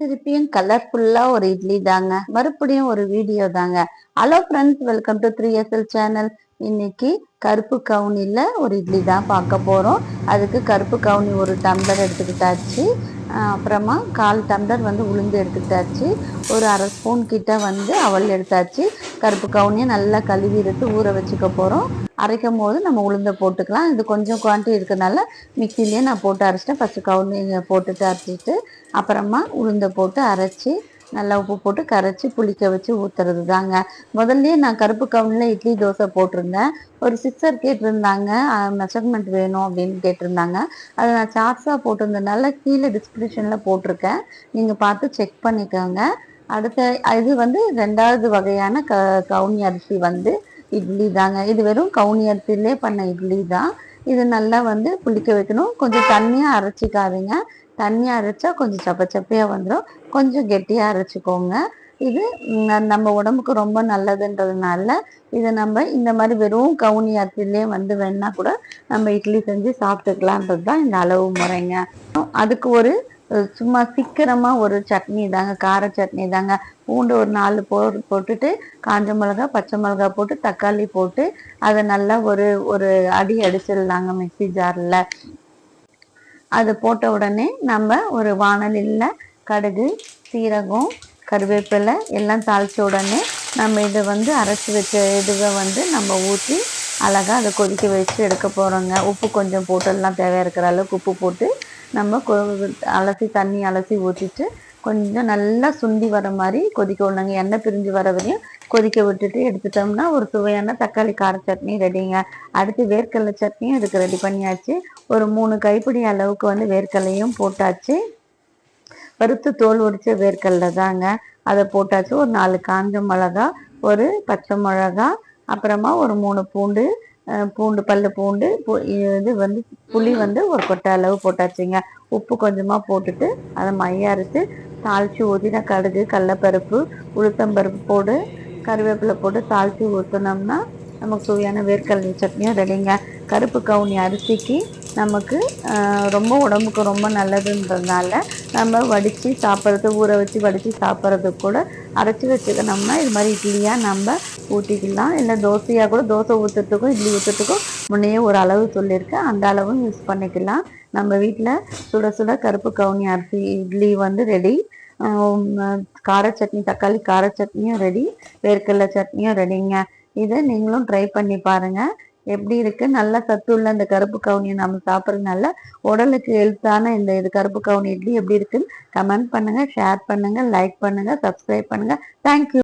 திருப்பியும் கலர்ஃபுல்லாக ஒரு இட்லி தாங்க. மறுபடியும் ஒரு வீடியோ தாங்க. Hello friends welcome to three SL channel இன்னைக்கு கருப்பு கவுனியில் ஒரு இட்லி தான் பார்க்க போகிறோம் அதுக்கு கருப்பு கவுனி ஒரு டம்ளர் எடுத்துக்கிட்டாச்சு. அப்புறமா கால் டம்ளர் வந்து உளுந்து எடுத்துக்கிட்டாச்சு. ஒரு அரை ஸ்பூன் கிட்ட வந்து அவல் எடுத்தாச்சு. கருப்பு கவுனியை நல்லா கழுவி எடுத்து ஊற வச்சுக்க போகிறோம் அரைக்கும் போது நம்ம உளுந்தை போட்டுக்கலாம். இது கொஞ்சம் குவான்டிட்டி இருக்கிறதுனால மிக்சிலேயே நான் போட்டு அரைச்சிட்டேன். ஃபஸ்ட்டு கவுனி போட்டுட்டு அரைச்சிட்டு அப்புறமா உளுந்தை போட்டு அரைச்சி நல்லா உப்பு போட்டு கரைச்சி புளிக்க வச்சு ஊற்றுறது தாங்க முதல்ல நான் கருப்பு கவுனில் இட்லி தோசை போட்டிருந்தேன். ஒரு சிக்ஸர் கேட்டிருந்தாங்க. மெஷர்மெண்ட் வேணும் அப்படின்னு கேட்டிருந்தாங்க. அதை நான் சார்ட்ஸாக போட்டிருந்ததுனால கீழே டிஸ்கிரிப்ஷனில் போட்டிருக்கேன். நீங்கள் பார்த்து செக் பண்ணிக்கோங்க. அடுத்த இது வந்து ரெண்டாவது வகையான க கவுனி அரிசி வந்து இட்லி தாங்க. இது வெறும் கவுனி அரிசியிலே பண்ண இட்லி தான். இது நல்லா வந்து புளிக்க வைக்கணும். கொஞ்சம் தண்ணியாக அரைச்சிக்காதீங்க. தண்ணியாக அரைச்சா கொஞ்சம் சப்ப சப்பையாக வந்துடும் கொஞ்சம் கெட்டியாக அரைச்சிக்கோங்க. இது நம்ம உடம்புக்கு ரொம்ப நல்லதுன்றதுனால இதை நம்ம இந்த மாதிரி வெறும் கவுனி அரிசிலே வந்து வேணா கூட நம்ம இட்லி செஞ்சு சாப்பிட்டுக்கலான்றது தான் இந்த அளவு முறைங்க. அதுக்கு ஒரு சும்மா சீக்கிரமாக ஒரு சட்னி தாங்க கார சட்னி தாங்க. பூண்டு ஒரு நாலு போ போட்டுட்டு காஞ்ச மிளகா பச்சை மிளகா போட்டு தக்காளி போட்டு அதை நல்லா ஒரு ஒரு அடி அடிச்சிடலாங்க மிக்சி ஜாரில். அது போட்ட உடனே நம்ம ஒரு வானலில் கடுகு சீரகம் கருவேப்பிலை எல்லாம் தாளித்த உடனே நம்ம இதை வந்து அரைச்சி வச்ச இதுவை வந்து நம்ம ஊற்றி அழகாக அதை கொதிக்க வச்சு எடுக்க போகிறோங்க உப்பு கொஞ்சம் போட்டு எல்லாம் தேவையாக இருக்கிற அளவுக்கு உப்பு போட்டு நம்ம அலசி தண்ணி அலசி ஊற்றிட்டு கொஞ்சம் நல்லா சுண்டி வர மாதிரி கொதிக்க விடணுங்க. எண்ணெய் பிரிஞ்சு வர வரையும் கொதிக்க விட்டுட்டு எடுத்துட்டோம்னா ஒரு சுவையான தக்காளி கார சட்னி ரெடிங்க. அடுத்து வேர்க்கடலை சட்னியும் இதுக்கு ரெடி பண்ணியாச்சு. ஒரு மூணு கைப்பிடி அளவுக்கு வந்து வேர்க்கடலையும் போட்டாச்சு. பருத்து தோல் உடிச்ச வேர்க்கடலை தாங்க. அதை போட்டாச்சு. ஒரு நாலு காஞ்ச மிளகா ஒரு பச்சை மிளகா அப்புறமா ஒரு மூணு பூண்டு பூண்டு பல்லு பூண்டு இது வந்து புளி வந்து ஒரு கொட்டை அளவு போட்டாச்சுங்க. உப்பு கொஞ்சமாக போட்டுட்டு அதை மைய அரைச்சி தாளித்து ஊற்றினா கடுகு கடலப்பருப்பு உளுத்தம்பருப்பு போடு கருவேப்பிலை போட்டு தாளித்து ஊற்றினோம்னா நமக்கு சுவையான வேர்க்கடலை சட்னியும் ரெடிங்க. கருப்பு கவுனி அரிசிக்கு நமக்கு ரொம்ப உடம்புக்கு ரொம்ப நல்லதுன்றதுனால நம்ம வடித்து சாப்பிட்றது ஊற வச்சு வடித்து சாப்பிட்றது கூட அரைச்சி வச்சுக்கணும்னா இது மாதிரி இட்லியாக நம்ம ஊற்றிக்கலாம் இல்லை தோசையாக கூட தோசை ஊற்றுறதுக்கும் இட்லி ஊற்றுறதுக்கும் முன்னையே ஒரு அளவு சொல்லியிருக்கேன் அந்த அளவும் யூஸ் பண்ணிக்கலாம். நம்ம வீட்டில் சுட சுட கருப்பு கவுனி அரிசி இட்லி வந்து ரெடி கார சட்னி தக்காளி கார சட்னியும் ரெடி வேர்க்கடலை சட்னியும் ரெடிங்க இதை நீங்களும் ட்ரை பண்ணி பாருங்கள் எப்படி இருக்குது நல்ல சத்துள்ள இந்த கருப்பு கவுனியை நம்ம சாப்பிட்றதுனால உடலுக்கு ஹெல்த்தான இந்த இது கருப்பு கவுனி இட்லி எப்படி இருக்குன்னு கமெண்ட் பண்ணுங்கள் ஷேர் பண்ணுங்கள் லைக் பண்ணுங்கள் சப்ஸ்கிரைப் பண்ணுங்கள் தேங்க்யூ